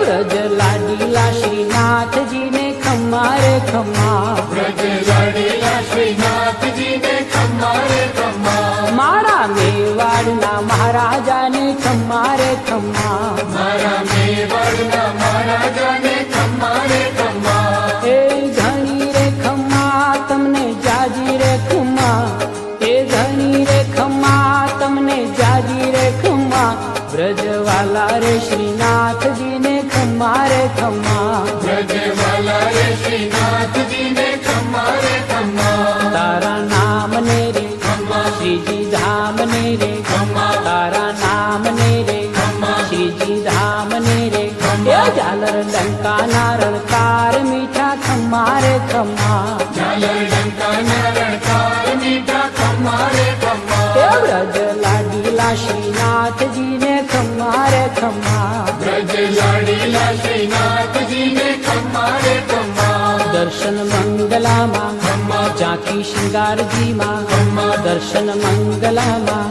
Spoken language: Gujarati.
વ્રજ લાડીલા શ્રીનાથજીને ખમ્મા રે ખમ્મા વ્રજ લાડેલા શ્રીનાથજીને ખમ્મા રે ખમ્મા મારા મેવાડના મહારાજાને ખમ્મારે ખમ્મા મારા મેવાડના મહારાજાને ખમ્મારે ખમ્મા. એ ધણી રે ખમ્મા, તમને જાજી રે ખમ્મા. એ ધણી રે ખમ્મા, તમને જાજી રે ખમ્મા. બ્રજવાલા રે શ્રીનાથજીને ખમ્મા ખમ્મા. ધામ ને રે ખમ્મા તારા નામ ને રે ખમ્મા શ્રીજી ધામ ને રે એ ઝાલર ડંકા નારણકાર મીઠા ખમ્મા રે ખમ્મા ઝાલર ડંકાના રણકાર મીઠા ખમ્મા રે ખમ્મા એ વ્રજ લાડીલા શ્રીનાથજીને ખમ્મા રે ખમ્મા વ્રજ લાડેલા શ્રીનાથજીને ખમ્મા રે ખમ્મા દર્શન મંગલામાં ખમ્મા ઝાંકી શૃંગારજીમાં ખમ્મા દર્શન મંગલામાં